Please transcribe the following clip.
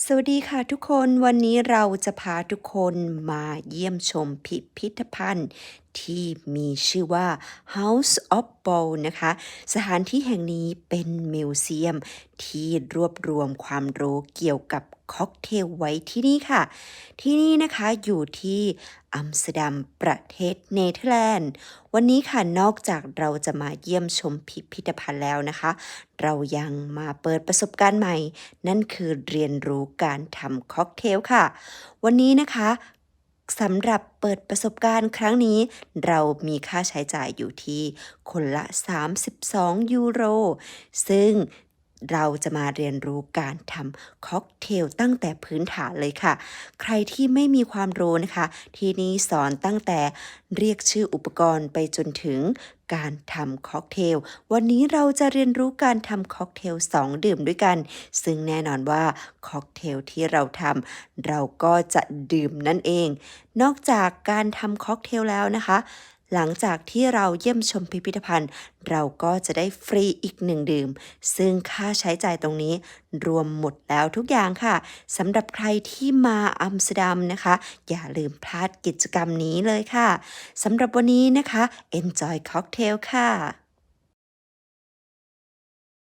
สวัสดีค่ะทุกคนวันนี้เราจะพาทุกคนมาเยี่ยมชมพิพิธภัณฑ์ ที่มีชื่อว่า House of Ball นะคะ สถานที่แห่งนี้เป็นมิวเซียม ที่รวบรวมความรู้เกี่ยวกับค็อกเทลไว้ที่นี่ค่ะ ที่นี่นะคะอยู่ที่อัมสเตอร์ดัมประเทศเนเธอร์แลนด์ วันนี้ค่ะนอกจากเราจะมาเยี่ยมชมพิพิธภัณฑ์แล้วนะคะ เรายังมาเปิดประสบการณ์ใหม่ นั่นคือเรียนรู้การทำค็อกเทลค่ะ วันนี้นะคะ สำหรับเปิดประสบการณ์ครั้งนี้ เรามีค่าใช้จ่ายอยู่ที่คนละ 32 ยูโร ซึ่ง เราจะมาเรียนรู้การทำค็อกเทลตั้งแต่พื้นฐานเลยค่ะ ใครที่ไม่มีความรู้นะคะ ที่นี่สอนตั้งแต่เรียกชื่ออุปกรณ์ไปจนถึงการทำค็อกเทล วันนี้เราจะเรียนรู้การทำค็อกเทลสองดื่มด้วยกัน ซึ่งแน่นอนว่าค็อกเทลที่เราทำเราก็จะดื่มนั่นเอง นอกจากการทำค็อกเทลแล้วนะคะ หลังจากที่เราเยี่ยมชมพิพิธภัณฑ์ เราก็จะได้ฟรีอีกหนึ่งดื่ม ซึ่งค่าใช้จ่ายตรงนี้รวมหมดแล้วทุกอย่างค่ะสำหรับใครที่มาอัมสเตอร์ดัมนะคะ อย่าลืมพลาดกิจกรรมนี้เลยค่ะสำหรับวันนี้นะคะ Enjoy Cocktail ค่ะ